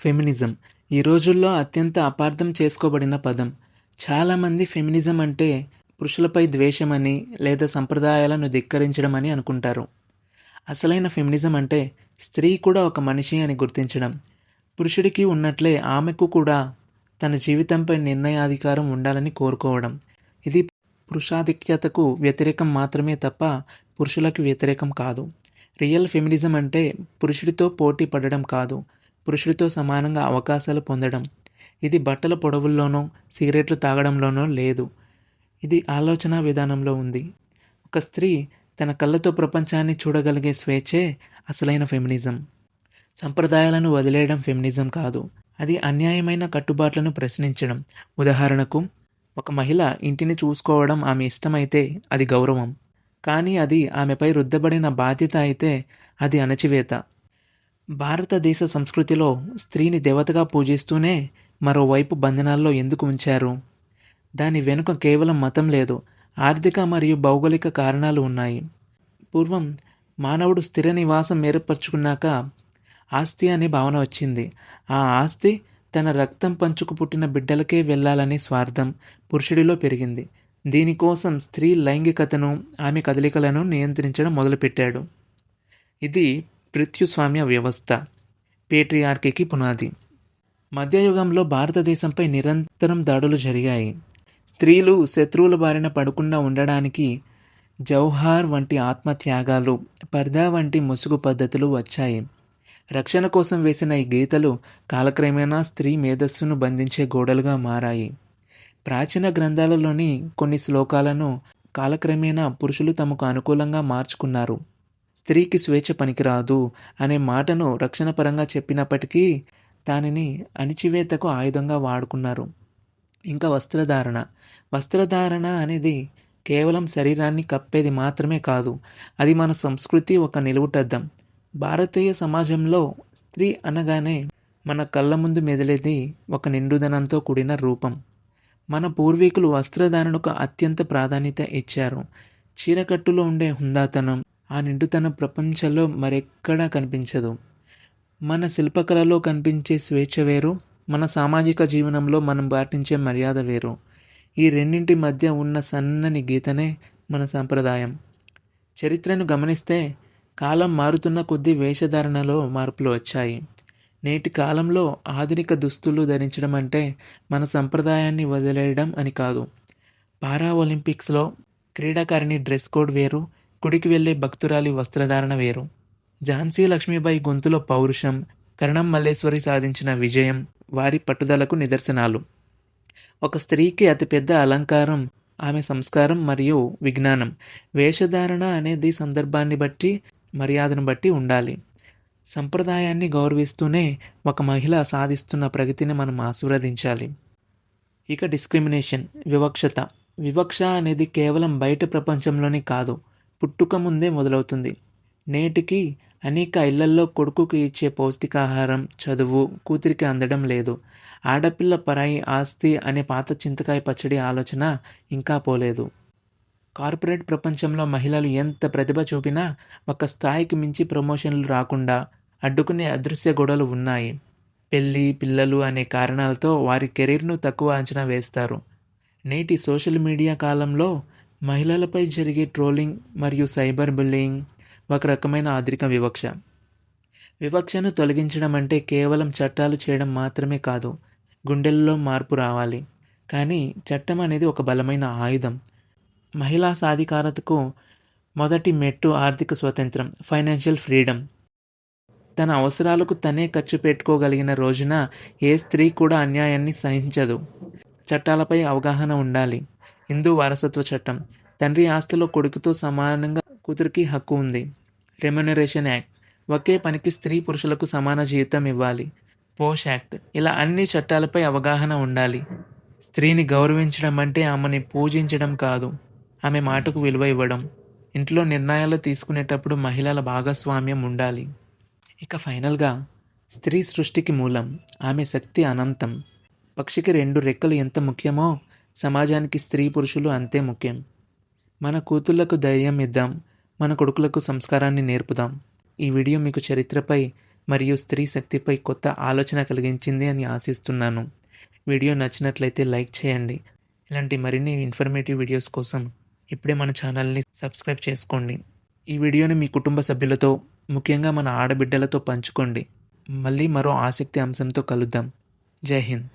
Feminism. ఈ రోజుల్లో అత్యంత అపార్థం చేసుకోబడిన పదం. చాలామంది ఫెమినిజం అంటే పురుషులపై ద్వేషమని లేదా సంప్రదాయాలను ధిక్కరించడం అని అనుకుంటారు. అసలైన ఫెమినిజం అంటే స్త్రీ కూడా ఒక మనిషి అని గుర్తించడం. పురుషుడికి ఉన్నట్లే ఆమెకు కూడా తన జీవితంపై నిర్ణయాధికారం ఉండాలని కోరుకోవడం. ఇది పురుషాధిక్యతకు వ్యతిరేకం మాత్రమే తప్ప పురుషులకు వ్యతిరేకం కాదు. రియల్ ఫెమినిజం అంటే పురుషుడితో పోటీ పడడం కాదు. పురుషులతో సమానంగా అవకాశాలు పొందడం. ఇది బట్టల పొడవుల్లోనో సిగరెట్లు తాగడంలోనో లేదు. ఇది ఆలోచన విధానంలో ఉంది. ఒక స్త్రీ తన కళ్ళతో ప్రపంచాన్ని చూడగలిగే స్వేచ్ఛే అసలైన ఫెమినిజం. సంప్రదాయాలను వదిలేయడం ఫెమినిజం కాదు. అది అన్యాయమైన కట్టుబాట్లను ప్రశ్నించడం. ఉదాహరణకు ఒక మహిళ ఇంటిని చూసుకోవడం ఆమె ఇష్టమైతే అది గౌరవం. కానీ అది ఆమెపై రుద్దబడిన బాధ్యత అయితే అది అణచివేత. భారతదేశ సంస్కృతిలో స్త్రీని దేవతగా పూజిస్తూనే మరోవైపు బంధనాల్లో ఎందుకు ఉంచారు? దాని వెనుక కేవలం మతం లేదు ఆర్థిక మరియు భౌగోళిక కారణాలు ఉన్నాయి. పూర్వం మానవుడు స్థిర నివాసం ఏర్పరచుకున్నాక ఆస్తి అనే భావన వచ్చింది. ఆ ఆస్తి తన రక్తం పంచుకు పుట్టిన బిడ్డలకే వెళ్ళాలనే స్వార్థం పురుషుడిలో పెరిగింది. దీనికోసం స్త్రీ లైంగికతను ఆమె కదలికలను నియంత్రించడం మొదలుపెట్టాడు. ఇది పృథ్యుస్వామ్య వ్యవస్థ పేట్రియార్కీకి పునాది. మధ్యయుగంలో భారతదేశంపై నిరంతరం దాడులు జరిగాయి. స్త్రీలు శత్రువుల బారిన పడకుండా ఉండడానికి జౌహార్ వంటి ఆత్మత్యాగాలు పర్దా వంటి ముసుగు పద్ధతులు వచ్చాయి. రక్షణ కోసం వేసిన ఈ గీతలు కాలక్రమేణా స్త్రీ మేధస్సును బంధించే గోడలుగా మారాయి. ప్రాచీన గ్రంథాలలోని కొన్ని శ్లోకాలను కాలక్రమేణా పురుషులు తమకు అనుకూలంగా మార్చుకున్నారు. స్త్రీకి స్వేచ్ఛ పనికిరాదు అనే మాటను రక్షణపరంగా చెప్పినప్పటికీ దానిని అణిచివేతకు ఆయుధంగా వాడుకున్నారు. ఇంకా వస్త్రధారణ. వస్త్రధారణ అనేది కేవలం శరీరాన్ని కప్పేది మాత్రమే కాదు అది మన సంస్కృతి ఒక నిలువుటద్దం. భారతీయ సమాజంలో స్త్రీ అనగానే మన కళ్ళ ముందు మెదిలేది ఒక నిండుదనంతో కూడిన రూపం. మన పూర్వీకులు వస్త్రధారణకు అత్యంత ప్రాధాన్యత ఇచ్చారు. చీరకట్టులో ఉండే హుందాతనం ఆ నిండుతనం ప్రపంచంలో మరెక్కడా కనిపించదు. మన శిల్పకళలో కనిపించే స్వేచ్ఛ వేరు మన సామాజిక జీవనంలో మనం పాటించే మర్యాద వేరు. ఈ రెండింటి మధ్య ఉన్న సన్నని గీతనే మన సాంప్రదాయం. చరిత్రను గమనిస్తే కాలం మారుతున్న కొద్దీ వేషధారణలో మార్పులు వచ్చాయి. నేటి కాలంలో ఆధునిక దుస్తులు ధరించడం అంటే మన సంప్రదాయాన్ని వదిలేయడం అని కాదు. పారా ఒలింపిక్స్లో క్రీడాకారిణి డ్రెస్ కోడ్ వేరు గుడికి వెళ్ళే భక్తురాలి వస్త్రధారణ వేరు. ఝాన్సీ లక్ష్మీబాయి గొంతులో పౌరుషం కరణం మల్లేశ్వరి సాధించిన విజయం వారి పట్టుదలకు నిదర్శనాలు. ఒక స్త్రీకి అతిపెద్ద అలంకారం ఆమె సంస్కారం మరియు విజ్ఞానం. వేషధారణ అనేది సందర్భాన్ని బట్టి మర్యాదను బట్టి ఉండాలి. సంప్రదాయాన్ని గౌరవిస్తూనే ఒక మహిళ సాధిస్తున్న ప్రగతిని మనం ఆశీర్వదించాలి. ఇక డిస్క్రిమినేషన్ వివక్షత. వివక్ష అనేది కేవలం బయట ప్రపంచంలోనే కాదు పుట్టుక ముందే మొదలవుతుంది. నేటికి అనేక ఇళ్ళల్లో కొడుకుకి ఇచ్చే పౌష్టికాహారం చదువు కూతురికి అందడం లేదు. ఆడపిల్ల పరాయి ఆస్తి అనే పాత చింతకాయ పచ్చడి ఆలోచన ఇంకా పోలేదు. కార్పొరేట్ ప్రపంచంలో మహిళలు ఎంత ప్రతిభ చూపినా ఒక స్థాయికి మించి ప్రమోషన్లు రాకుండా అడ్డుకునే అదృశ్య గొడవలు ఉన్నాయి. పెళ్ళి పిల్లలు అనే కారణాలతో వారి కెరీర్ను తక్కువ అంచనా వేస్తారు. నేటి సోషల్ మీడియా కాలంలో మహిళలపై జరిగే ట్రోలింగ్ మరియు సైబర్ బుల్లింగ్ ఒక రకమైన ఆధునిక వివక్ష. వివక్షను తొలగించడం అంటే కేవలం చట్టాలు చేయడం మాత్రమే కాదు గుండెల్లో మార్పు రావాలి. కానీ చట్టం అనేది ఒక బలమైన ఆయుధం. మహిళా సాధికారతకు మొదటి మెట్టు ఆర్థిక స్వతంత్రం ఫైనాన్షియల్ ఫ్రీడమ్. తన అవసరాలకు తనే ఖర్చు పెట్టుకోగలిగిన రోజున ఏ స్త్రీ కూడా అన్యాయాన్ని సహించదు. చట్టాలపై అవగాహన ఉండాలి. హిందూ వారసత్వ చట్టం. తండ్రి ఆస్తిలో కొడుకుతో సమానంగా కూతురికి హక్కు ఉంది. Remuneration act. ఒకే పనికి స్త్రీ పురుషులకు సమాన జీవితం ఇవ్వాలి. POSH act. ఇలా అన్ని చట్టాలపై అవగాహన ఉండాలి. స్త్రీని గౌరవించడం అంటే ఆమెని పూజించడం కాదు. ఆమె మాటకు విలువ ఇవ్వడం. ఇంట్లో నిర్ణయాలు తీసుకునేటప్పుడు మహిళల భాగస్వామ్యం ఉండాలి. ఇక ఫైనల్గా స్త్రీ సృష్టికి మూలం. ఆమె శక్తి అనంతం. పక్షికి రెండు రెక్కలు ఎంత ముఖ్యమో సమాజానికి స్త్రీ పురుషులు అంతే ముఖ్యం. మన కూతుళ్ళకు ధైర్యం ఇద్దాం మన కొడుకులకు సంస్కారాన్ని నేర్పుదాం. ఈ వీడియో మీకు చరిత్రపై మరియు స్త్రీ శక్తిపై కొత్త ఆలోచన కలిగించింది అని ఆశిస్తున్నాను. వీడియో నచ్చినట్లయితే లైక్ చేయండి. ఇలాంటి మరిన్ని ఇన్ఫర్మేటివ్ వీడియోస్ కోసం ఇప్పుడే మన ఛానల్ని సబ్స్క్రైబ్ చేసుకోండి. ఈ వీడియోని మీ కుటుంబ సభ్యులతో ముఖ్యంగా మన ఆడబిడ్డలతో పంచుకోండి. మళ్ళీ మరో ఆసక్తి అంశంతో కలుద్దాం. జై హింద్.